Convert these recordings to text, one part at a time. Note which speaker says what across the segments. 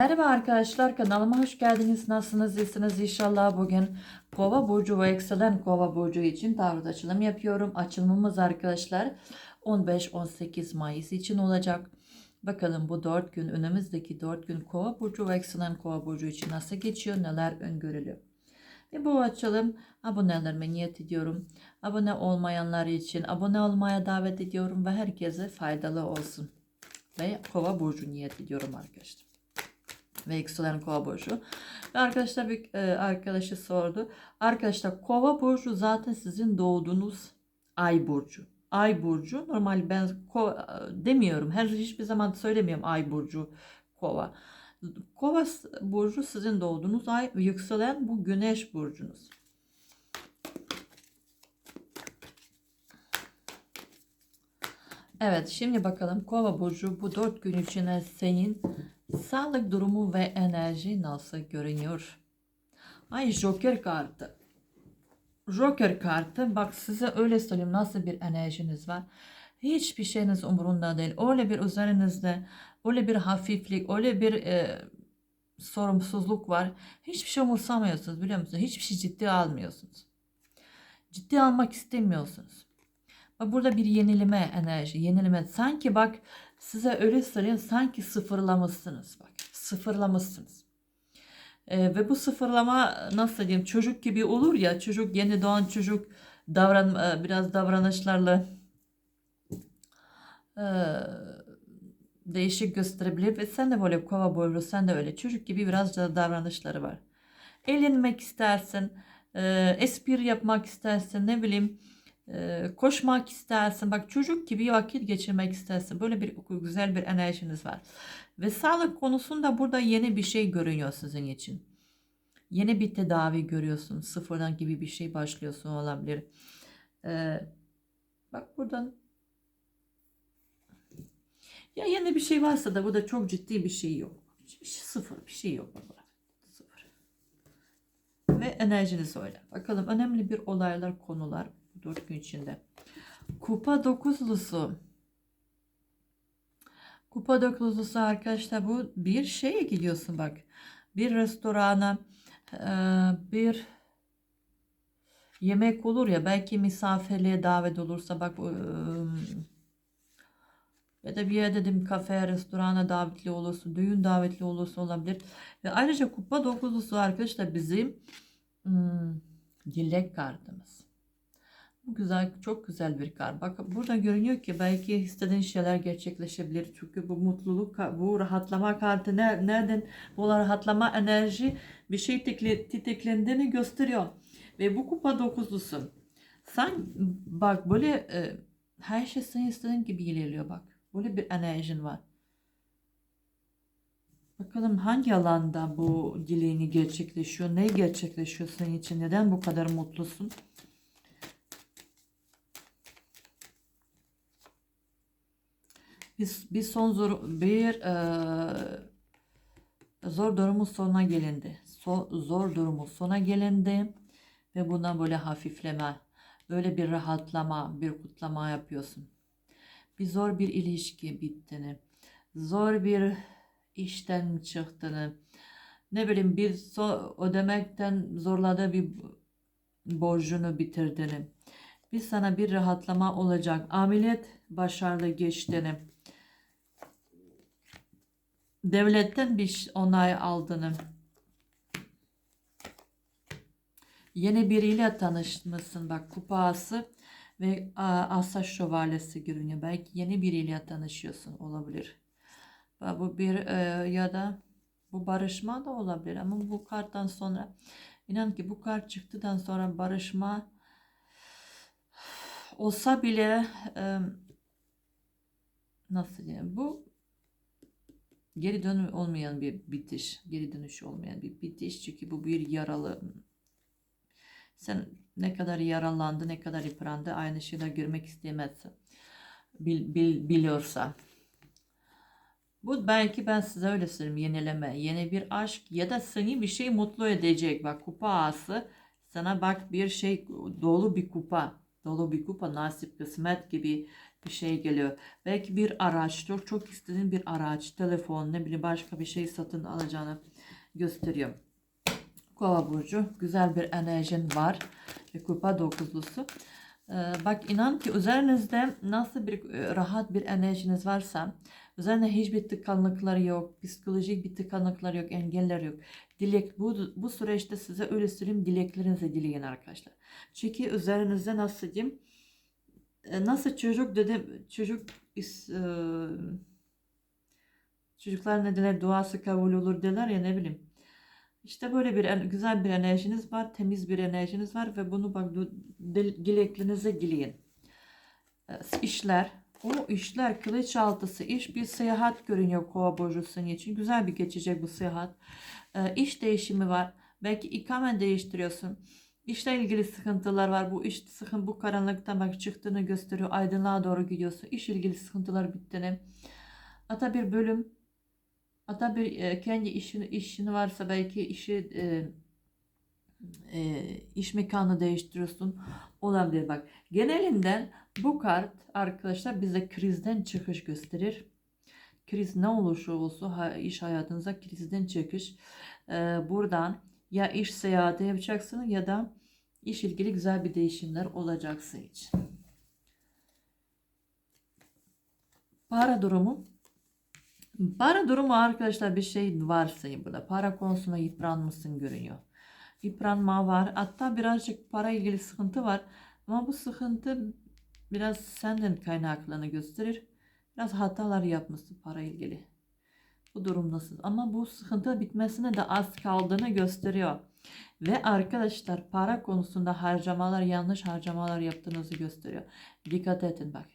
Speaker 1: Merhaba arkadaşlar kanalıma hoş geldiniz. Nasılsınız? İyisiniz inşallah. Bugün Kova burcu ve yükselen Kova burcu için tarot açılım yapıyorum. Açılımımız arkadaşlar 15-18 Mayıs için olacak. Bakalım bu 4 gün önümüzdeki 4 gün Kova burcu ve yükselen Kova burcu için nasıl geçiyor? Neler öngörülü? Ve bu açılım abonelerime niyet ediyorum. Abone olmayanlar için abone olmaya davet ediyorum ve herkese faydalı olsun. Ve Kova burcu niyet ediyorum arkadaşlar ve yükselen kova burcu. Ve arkadaşlar bir e, arkadaşı sordu. Arkadaşlar kova burcu zaten sizin doğduğunuz ay burcu. Ay burcu normal ben ko- demiyorum. Her hiçbir zaman söylemiyorum ay burcu kova. Kova burcu sizin doğduğunuz ay yükselen bu güneş burcunuz. Evet şimdi bakalım kova burcu bu dört gün içine senin sağlık durumu ve enerji nasıl görünüyor? Ay Joker kartı. Joker kartı bak size öyle söyleyeyim nasıl bir enerjiniz var. Hiçbir şeyiniz umurunda değil. Öyle bir üzerinizde öyle bir hafiflik, öyle bir e, sorumsuzluk var. Hiçbir şey umursamıyorsunuz biliyor musunuz? Hiçbir şey ciddi almıyorsunuz. Ciddi almak istemiyorsunuz. Bak burada bir yenileme enerji, yenileme. Sanki bak size öyle söyleyeyim sanki sıfırlamışsınız bak. Sıfırlamışsınız. Ee, ve bu sıfırlama nasıl diyeyim çocuk gibi olur ya çocuk yeni doğan çocuk davran e, biraz davranışlarla e, değişik gösterebilir ve sen de böyle kova boylu sen de öyle çocuk gibi biraz da davranışları var. Eğlenmek istersin, e, espri yapmak istersin ne bileyim koşmak istersin. Bak çocuk gibi vakit geçirmek istersin. Böyle bir güzel bir enerjiniz var. Ve sağlık konusunda burada yeni bir şey görünüyor sizin için. Yeni bir tedavi görüyorsun. Sıfırdan gibi bir şey başlıyorsun olabilir. Bak buradan ya yeni bir şey varsa da burada çok ciddi bir şey yok. Sıfır bir şey yok burada. Ve enerjiniz öyle. Bakalım önemli bir olaylar, konular 4 gün içinde. Kupa dokuzlusu. Kupa dokuzlusu arkadaşlar bu bir şeye gidiyorsun bak. Bir restorana bir yemek olur ya belki misafirliğe davet olursa bak ya da bir yere dedim kafe, restorana davetli olursa, düğün davetli olursa olabilir. Ve ayrıca kupa dokuzlusu arkadaşlar bizim hmm, dilek kartımız. Güzel, çok güzel bir kar. Bak burada görünüyor ki belki istediğin şeyler gerçekleşebilir. Çünkü bu mutluluk, bu rahatlama kartı nereden bu rahatlama enerji bir şey tetiklendiğini gösteriyor. Ve bu kupa dokuzlusu. Sen bak böyle e, her şey senin istediğin gibi ilerliyor bak. Böyle bir enerjin var. Bakalım hangi alanda bu dileğini gerçekleşiyor? Ne gerçekleşiyor senin için? Neden bu kadar mutlusun? Bir, bir son zor bir e, zor durumun sonuna gelindi. So, zor durumun sona gelindi ve bundan böyle hafifleme, böyle bir rahatlama, bir kutlama yapıyorsun. Bir zor bir ilişki bittiğini, zor bir işten çıktığını, ne bileyim bir so ödemekten zorladığı bir borcunu bitirdiğini, bir sana bir rahatlama olacak, ameliyat başarılı geçtiğini, devletten bir onay aldığını, yeni biriyle tanışmışsın bak kupası ve asa şövalyesi görünüyor. Belki yeni biriyle tanışıyorsun olabilir. Bu bir e, ya da bu barışma da olabilir ama bu karttan sonra inan ki bu kart çıktıktan sonra barışma olsa bile nasıl diyeyim bu geri dönüm olmayan bir bitiş, geri dönüş olmayan bir bitiş çünkü bu bir yaralı. Sen ne kadar yaralandı, ne kadar yıprandı aynı şeyler görmek istemezsin. Bil, bil, biliyorsa. Bu belki ben size öyle söyleyeyim yenileme, yeni bir aşk ya da seni bir şey mutlu edecek. Bak kupa ağası sana bak bir şey dolu bir kupa, dolu bir kupa nasip kısmet gibi bir şey geliyor. Belki bir araç, çok istediğin bir araç, telefon, ne bileyim başka bir şey satın alacağını gösteriyor. Kova burcu güzel bir enerjin var. Ve kupa dokuzlusu. Ee, bak inan ki üzerinizde nasıl bir e, rahat bir enerjiniz varsa üzerine hiçbir tıkanlıklar yok, psikolojik bir tıkanlıklar yok, engeller yok. Dilek bu bu süreçte size öyle söyleyeyim dileklerinizi dileyin arkadaşlar. Çünkü üzerinizde nasıl diyeyim e, nasıl çocuk dedim çocuk e, çocuklar ne derler duası kabul olur derler ya ne bileyim. İşte böyle bir güzel bir enerjiniz var, temiz bir enerjiniz var ve bunu bak dileklerinize dileyin. E, işler, o işler kılıç altısı iş bir seyahat görünüyor kova burcu senin için. Güzel bir geçecek bu seyahat. E, iş değişimi var. Belki ikamen değiştiriyorsun. İşle ilgili sıkıntılar var. Bu iş sıkın bu karanlıktan bak çıktığını gösteriyor. Aydınlığa doğru gidiyorsun. İş ilgili sıkıntılar bittiğini. Hatta bir bölüm hatta bir e, kendi işini işini varsa belki işi e, e, iş mekanı değiştiriyorsun. Olabilir bak. Genelinden bu kart arkadaşlar bize krizden çıkış gösterir. Kriz ne olursa olsun iş hayatınıza krizden çıkış. Ee, buradan ya iş seyahati yapacaksın ya da iş ilgili güzel bir değişimler olacaksa için. Para durumu. Para durumu arkadaşlar bir şey varsayın burada. Para konusunda yıpranmışsın görünüyor. Yıpranma var. Hatta birazcık para ilgili sıkıntı var. Ama bu sıkıntı biraz senden kaynaklarını gösterir. Biraz hatalar yapmışsın para ilgili. Bu durum nasıl? Ama bu sıkıntı bitmesine de az kaldığını gösteriyor. Ve arkadaşlar para konusunda harcamalar yanlış harcamalar yaptığınızı gösteriyor. Dikkat edin bak.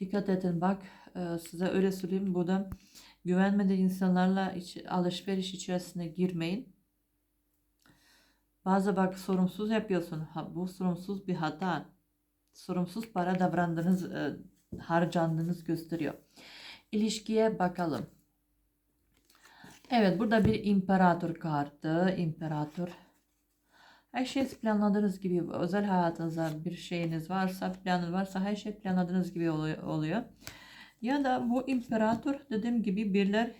Speaker 1: Dikkat edin bak e, size öyle söyleyeyim bu da güvenmediği insanlarla alışveriş içerisine girmeyin. Bazı bak sorumsuz yapıyorsun. Ha, bu sorumsuz bir hata. Sorumsuz para davrandığınız, e, harcandığınız gösteriyor. İlişkiye bakalım. Evet burada bir imparator kartı. İmparator. Her şey planladığınız gibi özel hayatınızda bir şeyiniz varsa planın varsa her şey planladığınız gibi oluyor. Ya da bu imparator dediğim gibi birler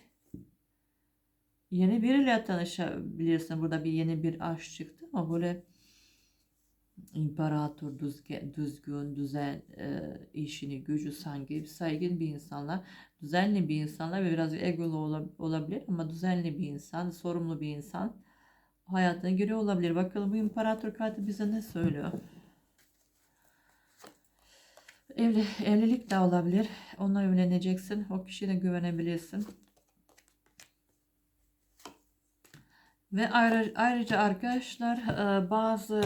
Speaker 1: yeni biriyle tanışabilirsin. Burada bir yeni bir aşk çıktı ama böyle imparator, düzgün, düzgün düzen, e, işini, gücü sanki saygın bir insanla, düzenli bir insanla ve biraz egolu ola- olabilir ama düzenli bir insan, sorumlu bir insan hayatına giriyor olabilir. Bakalım bu imparator kartı bize ne söylüyor? Evli, evlilik de olabilir. Onunla evleneceksin. O kişiye güvenebilirsin. Ve ayrı, ayrıca arkadaşlar e, bazı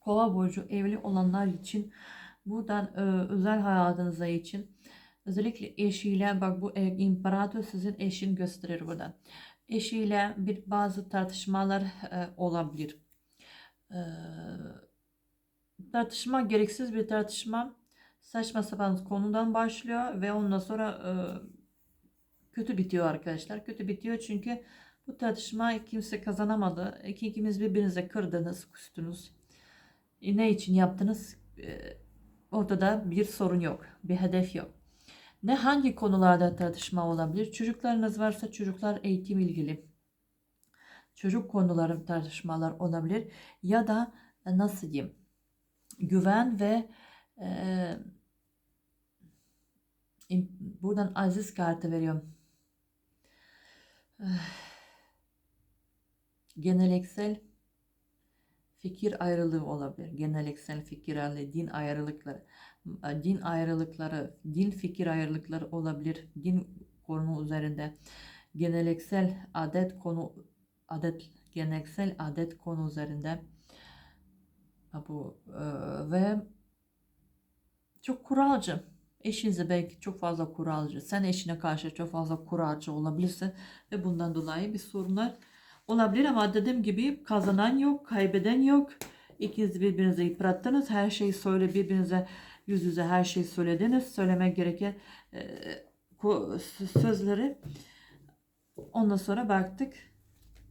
Speaker 1: kova burcu evli olanlar için buradan e, özel hayatınıza için özellikle eşiyle bak bu imparator sizin eşin gösterir burada. Eşiyle bir bazı tartışmalar e, olabilir. Tartışma gereksiz bir tartışma saçma sapan konudan başlıyor ve ondan sonra kötü bitiyor arkadaşlar. Kötü bitiyor çünkü bu tartışma kimse kazanamadı. İki ikimiz birbirinize kırdınız, küstünüz. E, ne için yaptınız? E, ortada bir sorun yok, bir hedef yok. Ne hangi konularda tartışma olabilir? Çocuklarınız varsa çocuklar eğitim ilgili. Çocuk konuları tartışmalar olabilir. Ya da e, nasıl diyeyim? Güven ve e, buradan aziz kartı veriyorum. Geneliksel fikir ayrılığı olabilir. Geneliksel fikir ayrılığı, din ayrılıkları, din ayrılıkları, din fikir ayrılıkları olabilir. Din konu üzerinde geneliksel adet konu adet geleneksel adet konu üzerinde bu e, ve çok kuralcı. Eşinize belki çok fazla kuralcı. Sen eşine karşı çok fazla kuralcı olabilirsin ve bundan dolayı bir sorunlar olabilir ama dediğim gibi kazanan yok, kaybeden yok. İkiniz birbirinize yıprattınız. Her şeyi söyle birbirinize yüz yüze her şeyi söylediniz. Söylemek gereken e, sözleri. Ondan sonra baktık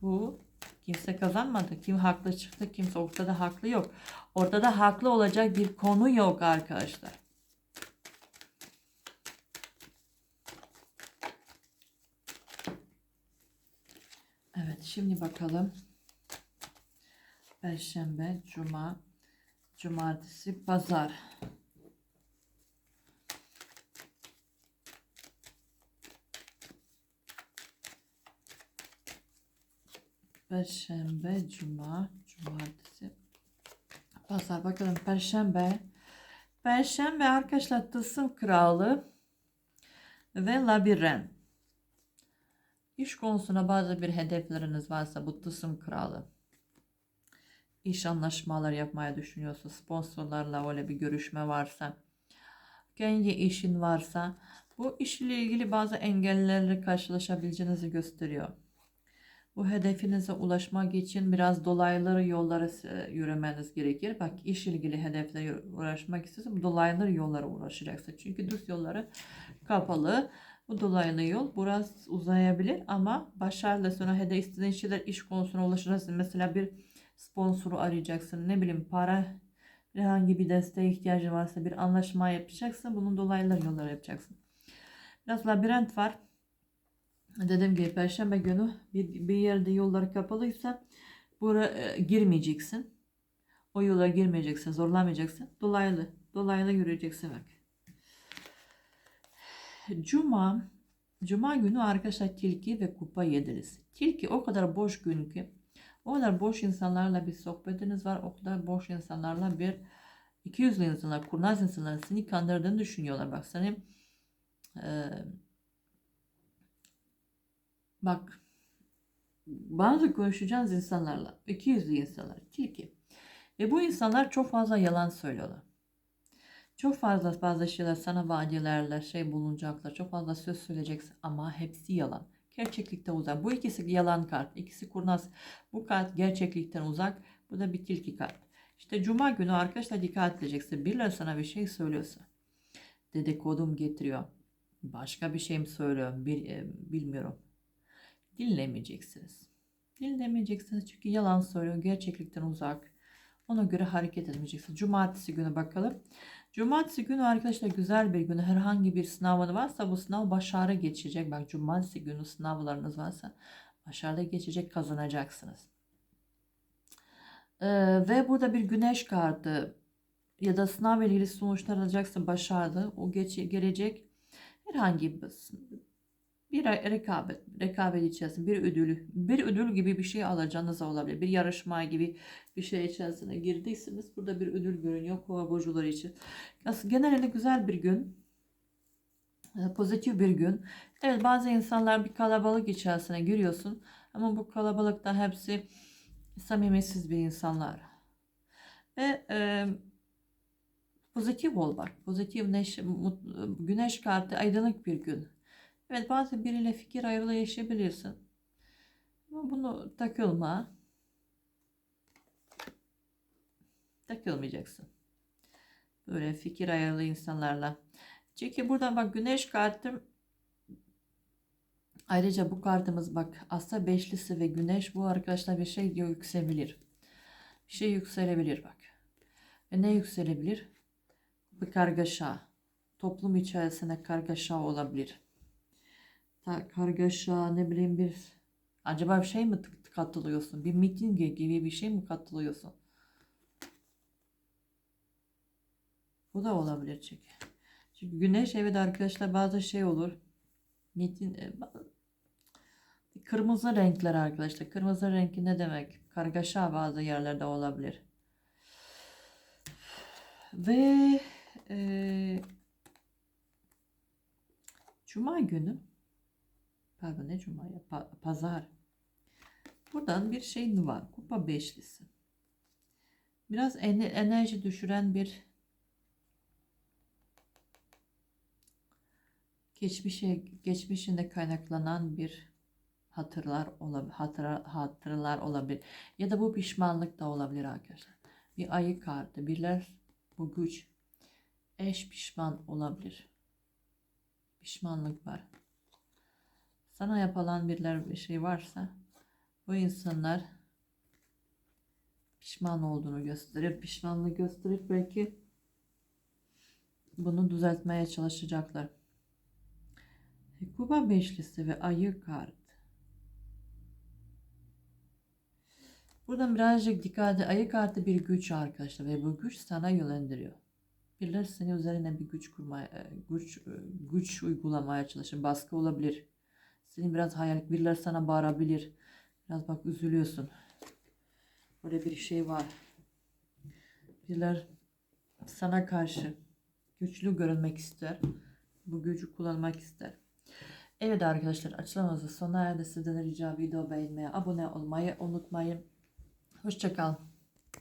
Speaker 1: bu kimse kazanmadı. Kim haklı çıktı, kimse ortada haklı yok. Ortada haklı olacak bir konu yok arkadaşlar. Şimdi bakalım. Perşembe, Cuma, Cumartesi, Pazar. Perşembe, Cuma, Cumartesi, Pazar. Bakalım Perşembe. Perşembe arkadaşlar Tılsım Kralı ve Labirent. İş konusuna bazı bir hedefleriniz varsa bu Tılsım Kralı. İş anlaşmaları yapmaya düşünüyorsa, sponsorlarla öyle bir görüşme varsa, kendi işin varsa, bu iş ile ilgili bazı engellerle karşılaşabileceğinizi gösteriyor. Bu hedefinize ulaşmak için biraz dolaylı yollara e, yürümeniz gerekir. Bak iş ilgili hedefle uğraşmak istiyorsan dolaylı yollara uğraşacaksın. Çünkü düz yolları kapalı. Bu dolaylı yol biraz uzayabilir ama başarılı sonra hedef istediğin şeyler iş konusuna ulaşırsın. Mesela bir sponsoru arayacaksın. Ne bileyim para herhangi bir desteğe ihtiyacın varsa bir anlaşma yapacaksın. Bunun dolaylı yolları yapacaksın. Biraz labirent var. Dediğim gibi perşembe günü bir, bir yerde yolları kapalıysa buraya e, girmeyeceksin. O yola girmeyeceksin, zorlamayacaksın. Dolaylı, dolaylı yürüyeceksin bak. Cuma, Cuma günü arkadaşlar tilki ve kupa yediriz. Tilki o kadar boş gün ki, o kadar boş insanlarla bir sohbetiniz var, o kadar boş insanlarla bir 200 insanlar, kurnaz insanlar seni kandırdığını düşünüyorlar. Bak seni e, Bak bazı konuşacağınız insanlarla 200 insanlar tilki. Ve bu insanlar çok fazla yalan söylüyorlar. Çok fazla bazı şeyler sana vaadilerle şey bulunacaklar. Çok fazla söz söyleyeceksin ama hepsi yalan. Gerçeklikte uzak. Bu ikisi yalan kart. İkisi kurnaz. Bu kart gerçeklikten uzak. Bu da bir tilki kart. İşte cuma günü arkadaşlar dikkat edeceksin. Birileri sana bir şey söylüyorsa. Dedikodum getiriyor. Başka bir şey mi söylüyor? Bir, e, bilmiyorum dinlemeyeceksiniz. Dinlemeyeceksiniz çünkü yalan söylüyor, gerçeklikten uzak. Ona göre hareket etmeyeceksiniz. Cumartesi günü bakalım. Cumartesi günü arkadaşlar güzel bir gün. Herhangi bir sınavın varsa bu sınav başarı geçecek. Bak cumartesi günü sınavlarınız varsa başarılı geçecek kazanacaksınız. Ee, ve burada bir güneş kartı ya da sınav ilgili sonuçlar alacaksın başardı. O geç, gelecek herhangi bir bir rekabet, rekabet içerisinde bir ödül, bir ödül gibi bir şey alacağınız olabilir. Bir yarışma gibi bir şey içerisine girdiyseniz burada bir ödül görünüyor kova burcuları için. Aslında genelde güzel bir gün. E, pozitif bir gün. Evet bazı insanlar bir kalabalık içerisine giriyorsun ama bu kalabalıkta hepsi samimiyetsiz bir insanlar. Ve e, pozitif ol bak. Pozitif neşe, güneş kartı aydınlık bir gün. Evet bazen biriyle fikir ayrılığı yaşayabilirsin. Ama bunu takılma. Takılmayacaksın. Böyle fikir ayrılığı insanlarla. Çünkü buradan bak güneş kartım Ayrıca bu kartımız bak asa beşlisi ve güneş bu arkadaşlar bir şey diyor yükselebilir. Bir şey yükselebilir bak. Ve ne yükselebilir? Bir kargaşa. Toplum içerisinde kargaşa olabilir kargaşa ne bileyim bir acaba bir şey mi katılıyorsun? Bir mitinge gibi bir şey mi katılıyorsun? Bu da olabilir çünkü. Çünkü güneş evet arkadaşlar bazı şey olur. Mitin e, kırmızı renkler arkadaşlar. Kırmızı renki ne demek? Kargaşa bazı yerlerde olabilir. Ve e, Cuma günü pardon ne cumaya pa pazar. Buradan bir şey var. Kupa beşlisi. Biraz enerji düşüren bir geçmişe geçmişinde kaynaklanan bir hatırlar olabilir, hatıra, hatırlar olabilir. Ya da bu pişmanlık da olabilir arkadaşlar. Bir ayı kartı, birler bu güç. Eş pişman olabilir. Pişmanlık var sana yapılan birler bir şey varsa bu insanlar pişman olduğunu gösterir. Pişmanlığı gösterir belki bunu düzeltmeye çalışacaklar. Kuba beşlisi ve ayı kart. Buradan birazcık dikkat ayı kartı bir güç arkadaşlar ve bu güç sana yönlendiriyor. Birileri senin üzerine bir güç kurmaya, e, güç, e, güç uygulamaya çalışır. Baskı olabilir. Senin biraz hayal, birileri sana bağırabilir. Biraz bak üzülüyorsun. Böyle bir şey var. Birileri sana karşı güçlü görünmek ister. Bu gücü kullanmak ister. Evet arkadaşlar açılımımızın sona erdi. Sizden rica video beğenmeye, abone olmayı unutmayın. Hoşçakalın.